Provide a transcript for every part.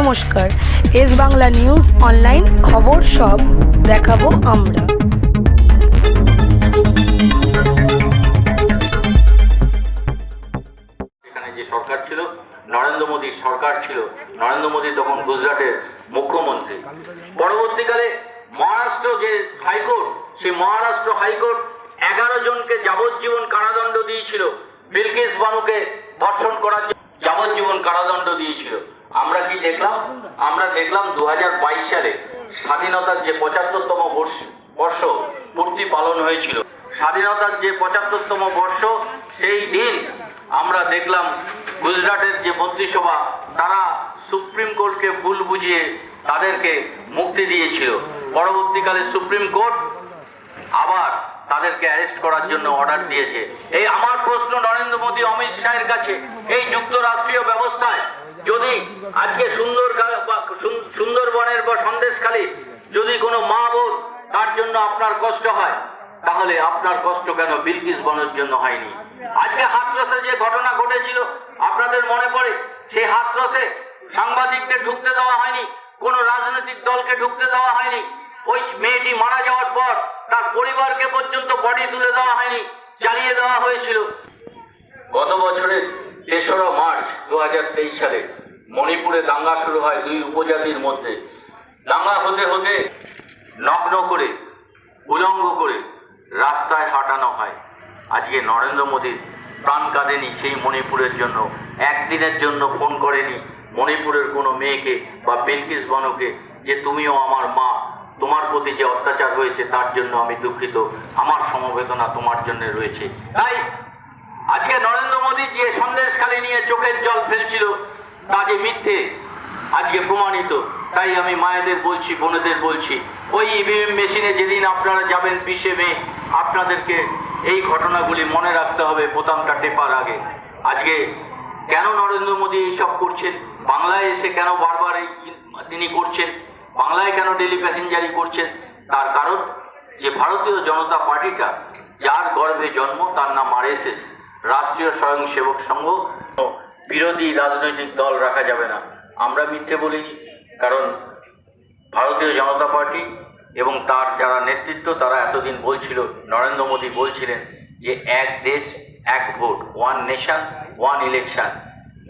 নমস্কার। S Bangla news online খবর সব দেখাবো আমরা। এখানে যে সরকার ছিল, নরেন্দ্র মোদীর সরকার ছিল, নরেন্দ্র মোদী তখন গুজরাটের মুখ্যমন্ত্রী। পরবর্তীকালে মহারাষ্ট্র যে হাইকোর্ট, সেই মহারাষ্ট্র হাইকোর্ট এগারো জনকে যাবজ্জীবন কারাদণ্ড দিয়েছিল, বিলকিস বানুকে ধর্ষণ করার যাবজ্জীবন কারাদণ্ড দিয়েছিল। আমরা কি দেখলাম? আমরা দেখলাম দু হাজার বাইশ সালে স্বাধীনতার যে পঁচাত্তরতম বর্ষ বর্ষ পূর্তি পালন হয়েছিল। স্বাধীনতার যে পঁচাত্তরতম বর্ষ, সেই দিন আমরা দেখলাম গুজরাটের যে মন্ত্রিসভা, তারা সুপ্রিম কোর্টকে ভুল বুঝিয়ে তাদেরকে মুক্তি দিয়েছিল। পরবর্তীকালে সুপ্রিম কোর্ট আবার তাদেরকে অ্যারেস্ট করার জন্য অর্ডার দিয়েছে। এই আমার প্রশ্ন নরেন্দ্র মোদী, অমিত শাহের কাছে, এই যুক্তরাষ্ট্রীয় ব্যবস্থায় যদি আজকে সুন্দর সুন্দরবনের বা সন্দেশখালী যদি কোনো মা বোন তার জন্য আপনার কষ্ট হয়, তাহলে আপনার কষ্ট কেন বিলকিস বনের জন্য হয়নি? আজকে হাতরসে যে ঘটনা ঘটেছিল, আপনাদের মনে পড়ে? সেই হাতরসে সাংবাদিকদের ঢুকতে দেওয়া হয়নি, কোনো রাজনৈতিক দলকে ঢুকতে দেওয়া হয়নি, ওই মেয়েটি মারা যাওয়ার পর তার পরিবারকে পর্যন্ত বডি তুলে দেওয়া হয়নি, চালিয়ে দেওয়া হয়েছিল। গত বছরের তেসরা মার্চ দু হাজার তেইশ সালে মণিপুরে দাঙ্গা শুরু হয় দুই উপজাতির মধ্যে। দাঙ্গা হতে হতে নগ্ন করে, উলঙ্গ করে রাস্তায় হাঁটানো হয়। আজকে নরেন্দ্র মোদীর প্রাণ কাঁদেনি সেই মণিপুরের জন্য। একদিনের জন্য ফোন করেনি মণিপুরের কোনো মেয়েকে বা বিলকিস বানুকে যে তুমিও আমার মা, তোমার প্রতি যে অত্যাচার হয়েছে তার জন্য আমি দুঃখিত। আমার সমবেদনা তোমার জন্য রয়েছে। তাই আজকে নরেন্দ্র মোদী যে সন্দেশখালি নিয়ে চোখের জল ফেলছিল যে মিথ্যে আজকে প্রমাণিত। তাই আমি মায়েদের বলছি, বোনেদের বলছি, ওই ইভিএম মেশিনে যেদিন আপনারা যাবেন বিশে মে, আপনাদেরকে এই ঘটনাগুলি মনে রাখতে হবে বোতামটা টেপার আগে। আজকে কেন নরেন্দ্র মোদী এইসব করছেন? বাংলায় এসে কেন বারবার এই তিনি করছেন? বাংলায় কেন ডেলি প্যাসেঞ্জারি করছেন? তার কারণ যে ভারতীয় জনতা পার্টিটা, যার গর্ভে জন্ম, তার নাম আরএসএস রাষ্ট্রীয় স্বয়ংসেবক সংঘ। বিরোধী রাজনৈতিক দল রাখা যাবে না। আমরা মিথ্যে বলিনি কারণ ভারতীয় জনতা পার্টি এবং তার যারা নেতৃত্ব, তারা এতদিন বলছিল, নরেন্দ্র মোদী বলছিলেন যে এক দেশ, এক vote one nation one election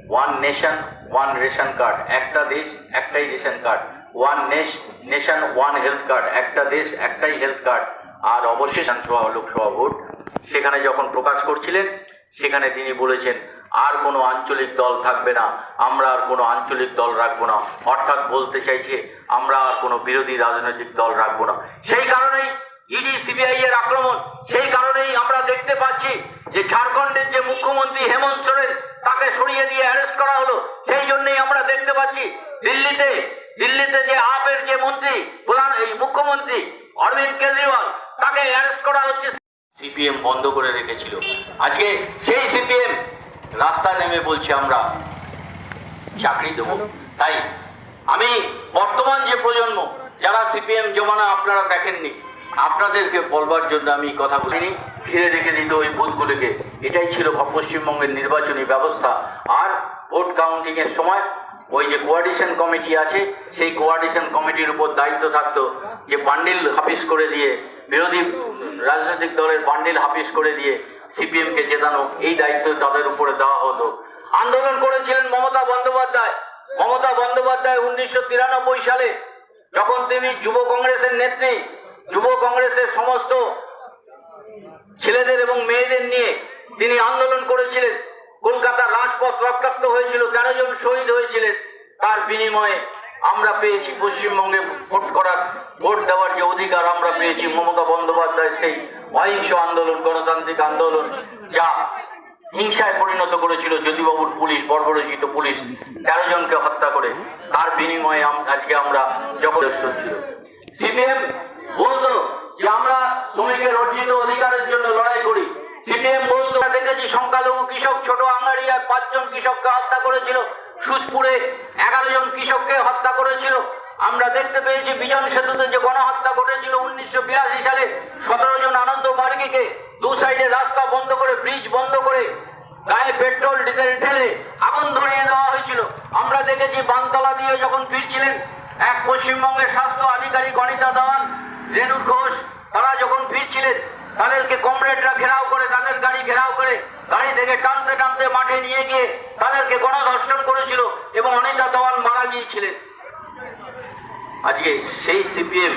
one nation one ration card একটা দেশ, একটাই ration card one nation nation one health card একটা দেশ, একটাই হেলথ কার্ড আর বিধানসভা লোকসভা ভোট। সেখানে যখন প্রকাশ করছিলেন, সেখানে তিনি বলেছেন আর কোনো আঞ্চলিক দল থাকবে না। আমরা আর কোনো আঞ্চলিক দল রাখব না। অর্থাৎ বলতে চাইছে, আমরা আর কোনো বিরোধী রাজনৈতিক দল রাখব না। সেই কারণেই ইডি সিবিআই এর আক্রমণ, সেই কারণেই আমরা দেখতে পাচ্ছি যে ঝাড়খণ্ডের যে মুখ্যমন্ত্রী হেমন্ত সোরেন, তাকে সরিয়ে দিয়ে অ্যারেস্ট করা হলো। সেই জন্যই আমরা দেখতে পাচ্ছি দিল্লিতে দিল্লিতে যে আপের যে মন্ত্রী, প্রধান এই মুখ্যমন্ত্রী অরবিন্দ কেজরিওয়াল, তাকে অ্যারেস্ট করা হচ্ছে। সিপিএম বন্ধ করে রেখেছিল। আজকে সেই সিপিএম রাস্তায় নেমে বলছি আমরা চাকরি দেবো। তাই আমি বর্তমান যে প্রজন্ম যারা সিপিএম জমানা আপনারা দেখেননি আপনাদেরকে বলবার জন্য আমি কথা বলিনি। ফিরে রেখে দিত ওই বুথগুলিকে। এটাই ছিল পশ্চিমবঙ্গের নির্বাচনী ব্যবস্থা। আর ভোট কাউন্টিং এর সময় ওই যে কোয়ার্ডিশন কমিটি আছে সেই কোয়ার্ডিশন কমিটির উপর দায়িত্ব থাকতো যে বান্ডিল হাফিস করে দিয়ে বিরোধী রাজনৈতিক দলের বান্ডিল হাফিস করে দিয়ে সিপিএম কে জেতানো এই দায়িত্ব তাদের উপরে দেওয়া হতো। আন্দোলন করেছিলেন মমতা বন্দ্যোপাধ্যায়। মমতা বন্দ্যোপাধ্যায় উনিশশো তিরানব্বই সালে, যখন তিনি যুব কংগ্রেসের নেত্রী, যুব কংগ্রেসের সমস্ত ছেলেদের এবং মেয়েদের নিয়ে তিনি আন্দোলন করেছিলেন। কলকাতার রাজপথ রক্তাক্ত হয়েছিল, তেরো জন শহীদ হয়েছিলেন। তার বিনিময়ে আমরা পেয়েছি পশ্চিমবঙ্গে ভোট করার, ভোট দেওয়ার যে অধিকার আমরা পেয়েছি, মমতা বন্দ্যোপাধ্যায় সেই অহিংস আন্দোলন, গণতান্ত্রিক আন্দোলন, যা হিংসায় পরিণত করেছিল জ্যোতিবাবুর পুলিশ, বর্বরচিত পুলিশ, তেরো জনকে হত্যা করে। তার বিনিময়ে আজকে আমরা যখন ছিল। সিপিএম বলতো যে আমরা শ্রমিকের অর্জিত অধিকারের জন্য লড়াই করি। সিপিএম বলতো দেখেছি সংখ্যালঘু কৃষক, ছোট আঙ্গারিয়ার পাঁচজন কৃষককে হত্যা করেছিল। সুজপুরে এগারো জন কৃষককে হত্যা করেছিল। আমরা দেখতে পেয়েছি বিজন সেতুতে যে গণহত্যা ঘটেছিল উনিশশো বিরাশি সালে। সতেরো জন আনন্দ মার্গীকে দু সাইডে রাস্তা বন্ধ করে, ব্রিজ বন্ধ করে গায়ে পেট্রোল, ডিজেল ঢেলে আগুন ধরিয়ে দেওয়া হয়েছিল। আমরা দেখেছি বানতলা দিয়ে যখন ফিরছিলেন, এক পশ্চিমবঙ্গের স্বাস্থ্য আধিকারিক অনিতা দেওয়ান, রেণু ঘোষ, তারা যখন ফিরছিলেন তাদেরকে কমরেডরা ঘেরাও করে তাদের গাড়ি ঘেরাও করে, গাড়ি থেকে টানতে টানতে মাঠে নিয়ে গিয়ে তাদেরকে গণধর্ষণ করেছিল এবং অনিতা দেওয়ান মারা গিয়েছিলেন। আজকে সেই সিপিএম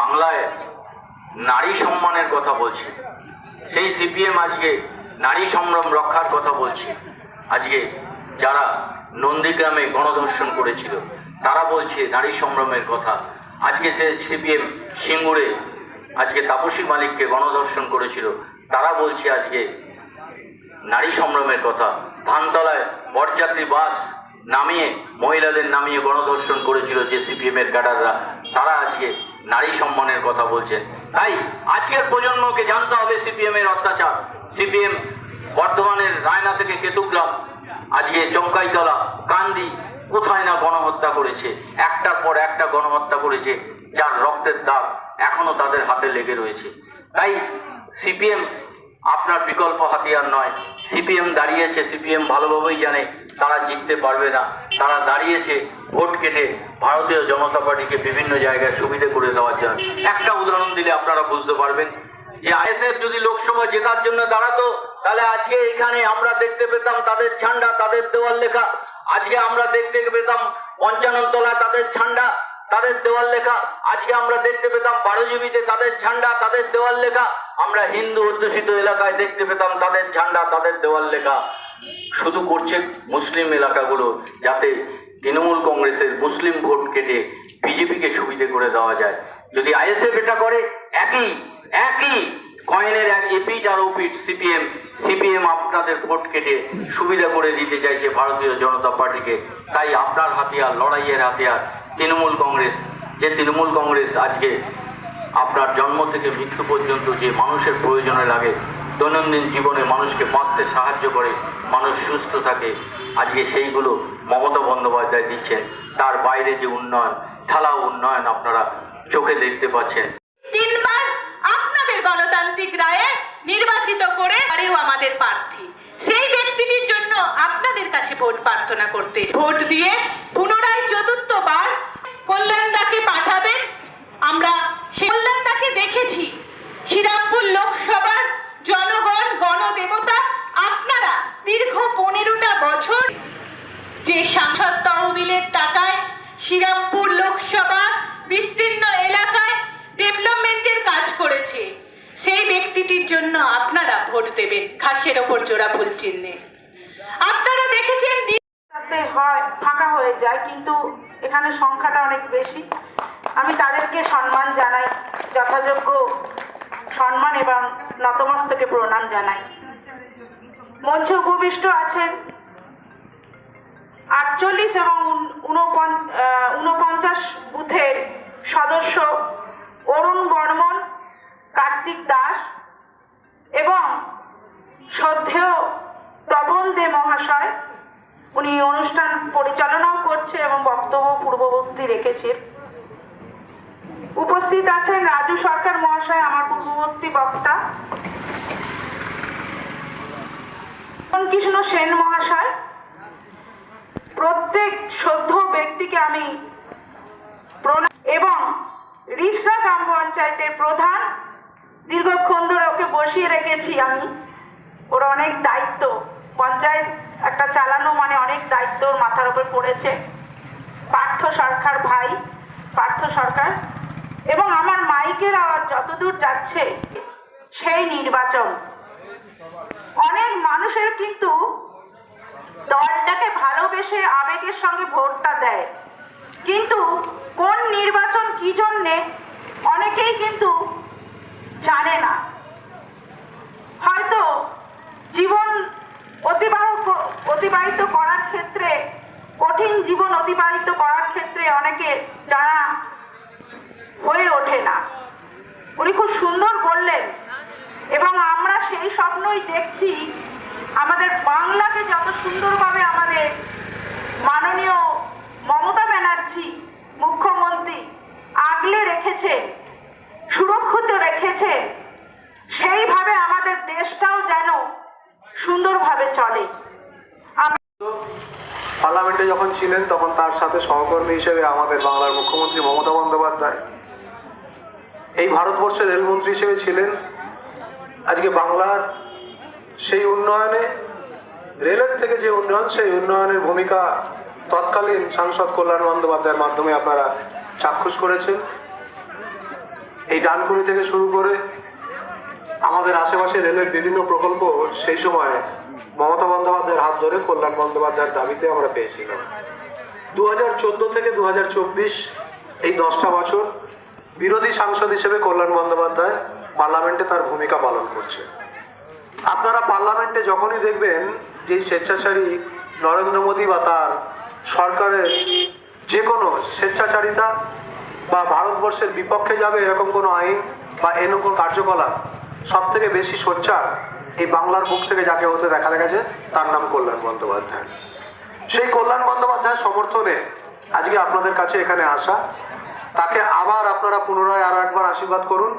বাংলায় নারী সম্মানের কথা বলছে। সেই সিপিএম আজকে নারী সম্ভ্রম রক্ষার কথা বলছে। আজকে যারা নন্দীগ্রামে গণধর্ষণ করেছিল, তারা বলছে নারী সম্ভ্রমের কথা। আজকে সে সিপিএম সিঙ্গুরে আজকে তাপসী মালিককে গণধর্ষণ করেছিল। তারা বলছে আজকে নারী সম্ভ্রমের কথা। ধানতলায় বরযাত্রী বাস নামিয়ে মহিলাদের নামিয়ে গণধর্ষণ করেছিল যে সিপিএম এর ক্যাডাররা। তারা আজকে নারী সম্মানের কথা বলছেন তাই আজকের প্রজন্মকে জানতে হবে সিপিএম এর অত্যাচার। সিপিএম বর্ধমানের রায়না থেকে কেতুগ্রাম, আজকে চমকাইতলা কান্দি কোথায় না গণহত্যা করেছে? একটার পর একটা গণহত্যা করেছে, যার রক্তের দাগ এখনও তাদের হাতে লেগে রয়েছে। তাই সিপিএম আপনার বিকল্প হাতিয়ার নয়। সিপিএম দাঁড়িয়েছে, সিপিএম ভালোভাবেই জানে তারা জিততে পারবে না। তারা দাঁড়িয়েছে ভোট কেটে ভারতীয় জনতা পার্টিকে বিভিন্ন জায়গায় সুবিধে করে দেওয়ার জন্য। একটা উদাহরণ দিলে আপনারা বুঝতে পারবেন যে আইএসএফ যদি লোকসভা জেতার জন্য দাঁড়াতো, তাহলে আজকে এখানে আমরা দেখতে পেতাম তাদের ঝান্ডা, তাদের দেওয়াল লেখা আজকে আমরা দেখতে পেতাম পঞ্চানন তলায় তাদের ঝান্ডা, তাদের দেওয়াল লেখা। আজকে আমরা দেখতে পেতাম বারোজীবীতে তাদের ঝান্ডা, তাদের দেওয়াল লেখা। আমরা হিন্দু অধ্যুষিত এলাকায় দেখতে পেতাম তাদের ঝান্ডা, তাদের দেওয়াল লেখা। শুধু করছে মুসলিম এলাকাগুলো, যাতে তৃণমূল কংগ্রেসের মুসলিম ভোট কেটে বিজেপিকে সুবিধে করে দেওয়া যায়। যদি আইএসএফ এটা করে, একই একই। কয়েনের এক এপিট আর ওপিট সিপিএম সিপিএম আপনাদের ভোট কেটে সুবিধা করে দিতে চাইছে ভারতীয় জনতা পার্টিকে। তাই আপনার হাতিয়ার, লড়াইয়ের হাতিয়ার তৃণমূল কংগ্রেস। যে তৃণমূল কংগ্রেস আজকে আপনার জন্ম থেকে মৃত্যু পর্যন্ত যে মানুষের প্রয়োজনে লাগে, দৈনন্দিন জীবনে মানুষকে বাঁচতে সাহায্য করে, মানুষ সুস্থ থাকে, আজকে সেইগুলো মমতা বন্দ্যোপাধ্যায় দিচ্ছেন। তার বাইরে যে উন্নয়ন ঢালাও উন্নয়ন আপনারা চোখে দেখতে পাচ্ছেন। গণতান্ত্রিক রায়ে নির্বাচিত করে আরেও আমাদের প্রার্থী। সেই ব্যক্তিটির জন্য আপনাদের কাছে ভোট প্রার্থনা করতে ভোট দিয়ে পুনরায় চতুর্থবার কল্যাণদাকে পাঠাবেন। আমরা কল্যাণদাকে দেখেছি। শ্রীরামপুর লোকসভার জনগণ, গণদেবতা, আপনারা দীর্ঘ পনেরোটা বছর যে সাংসদ তহবিলের টাকায় শ্রীরামপুর লোকসভা বিস্তীর্ণ এলাকায় ডেভেলপমেন্টের কাজ করেছে সেই ব্যক্তিটির জন্য আপনারা ভোট দেবেন। ঘাসের ওপর জোড়া ভুল চিহ্নে। আপনারা দেখেছেন হয়, ফাঁকা হয়ে যায়, কিন্তু এখানে সংখ্যাটা অনেক বেশি। আমি তাদেরকে সম্মান জানাই, যথাযোগ্য সম্মান এবং নতমস্তকে প্রণাম জানাই। মঞ্চে উপবিষ্ট আছেন আটচল্লিশ এবং ঊনপঞ্চাশ বুথের সদস্য অরুণ বর্মন, কার্তিক দাস শ্রদ্ধেয় তপন দে মহাশয়, উনি অনুষ্ঠান পরিচালনাও করছে এবং বক্তব্য পূর্ববর্তী রেখেছেন। উপস্থিত আছেন রাজু সরকার মহাশয়, আমার পূর্ববর্তী বক্তা। কৃষ্ণ সেন মহাশয়, প্রত্যেক শ্রদ্ধ ব্যক্তিকে আমি এবং রিসরা গ্রাম পঞ্চায়েতের প্রধান, দীর্ঘক্ষণ ধরে ওকে বসিয়ে রেখেছি আমি। ওর অনেক দায়িত্ব। পঞ্চায়েত একটা চালানো মানে অনেক দায়িত্ব মাথার উপর পড়েছে। পার্থ সরকার ভাই, পার্থ সরকার। এবং আমার মাইকের আওয়াজ যতদূর যাচ্ছে, সেই নির্বাচন। অনেক মানুষের কিন্তু দলটাকে ভালোবেসে আবেগের সঙ্গে ভোটটা দেয়। কিন্তু কোন নির্বাচন কি জন্যে, অনেকেই কিন্তু জানে না হয়তো জীবন অতিবাহ অতিবাহিত করার ক্ষেত্রে কঠিন জীবন অতিবাহিত করার ক্ষেত্রে অনেকে যারা হয়ে ওঠে না উনি খুব সুন্দর বললেন এবং আমরা সেই স্বপ্নই দেখছি, আমাদের বাংলাকে যত সুন্দরভাবে আমাদের মাননীয় মমতা ব্যানার্জি, মুখ্যমন্ত্রী আগলে রেখেছে, সুরক্ষিত রেখেছে, সেইভাবে আমাদের দেশটাও যেন সুন্দরভাবে চলে। পার্লামেন্টে যখন ছিলেন, তখন তার সাথে সহকর্মী হিসেবে আমাদের বাংলার মুখ্যমন্ত্রী মমতা বন্দ্যোপাধ্যায়। এই ভারতবর্ষের রেলমন্ত্রী হিসেবে ছিলেন। আজকে বাংলার সেই উন্নয়নে, রেলের থেকে যে উন্নয়ন, সেই উন্নয়নের ভূমিকা তৎকালীন সাংসদ কল্যাণ বন্দ্যোপাধ্যায়ের মাধ্যমে আপনারা চাক্ষুষ করেছেন। এই ডানকুনি থেকে শুরু করে আমাদের আশেপাশে রেলের বিভিন্ন প্রকল্প সেই সময় মমতা বন্দ্যোপাধ্যায়ের হাত ধরে কল্যাণ বন্দ্যোপাধ্যায়ের দাবিতে আমরা পেয়েছিলাম। দু হাজার চোদ্দ থেকে দু হাজার চব্বিশ এই দশটা বছর বিরোধী সাংসদ হিসেবে কল্যাণ বন্দ্যোপাধ্যায় পার্লামেন্টে তার ভূমিকা পালন করছে। আপনারা পার্লামেন্টে যখনই দেখবেন যে স্বেচ্ছাচারী নরেন্দ্র মোদী বা তার সরকারের যে কোনো স্বেচ্ছাচারিতা বা ভারতবর্ষের বিপক্ষে যাবে এরকম কোনো আইন বা এরকম কোনো কার্যকলাপ সব থেকে বেশি সোচ্চার এই বাংলার বুক থেকে যাকে হতে দেখা গেছে, তার নাম কল্যাণ বন্দ্যোপাধ্যায়। সেই কল্যাণ বন্দ্যোপাধ্যায়ের সমর্থনে আজকে আপনাদের কাছে এখানে আসা তাকে আবার আপনারা পুনরায় আরও একবার আশীর্বাদ করুন।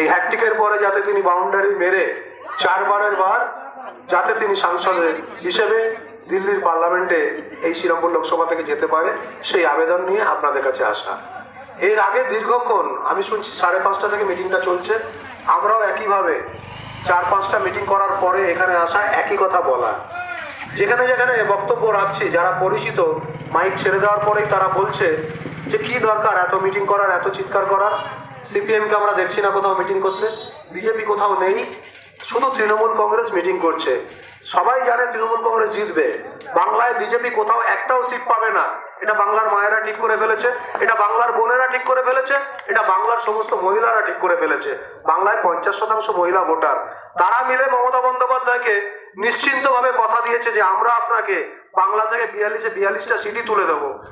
এই হ্যাট্রিকের পরে যাতে তিনি বাউন্ডারি মেরে চারবারের বার যাতে তিনি সাংসদের হিসেবে দিল্লির পার্লামেন্টে এই শ্রীরামপুর লোকসভা থেকে যেতে পারে, সেই আবেদন নিয়ে আপনাদের কাছে আসা। এর আগে দীর্ঘক্ষণ আমি শুনছি সাড়ে পাঁচটা থেকে মিটিংটা চলছে। আমরাও একইভাবে চার পাঁচটা মিটিং করার পরে এখানে আসা, একই কথা বলা। যেখানে যেখানে বক্তব্য রাখছি, যারা পরিচিত, মাইক ছেড়ে দেওয়ার পরেই তারা বলছে যে কি দরকার? এত মিটিং করার, এত চিৎকার করার? সিপিএমকে আমরা দেখছি না কোথাও মিটিং করতে। বিজেপি কোথাও নেই। শুধু তৃণমূল কংগ্রেস মিটিং করছে। সবাই জানে তৃণমূল কংগ্রেস জিতবে। বাংলায় বিজেপি কোথাও একটাও সিট পাবে না। এটা বাংলার মায়েরা ঠিক করে ফেলেছে। এটা বাংলার বোনেরা ঠিক করে ফেলেছে। এটা বাংলার সমস্ত মহিলারা ঠিক করে ফেলেছে। বাংলায় পঞ্চাশ শতাংশ মহিলা ভোটার। তারা মিলে মমতা বন্দ্যোপাধ্যায়কে নিশ্চিন্তভাবে কথা দিয়েছে যে আমরা আপনাকে বাংলা থেকে বিয়াল্লিশে বিয়াল্লিশটা সিটি তুলে দেবো।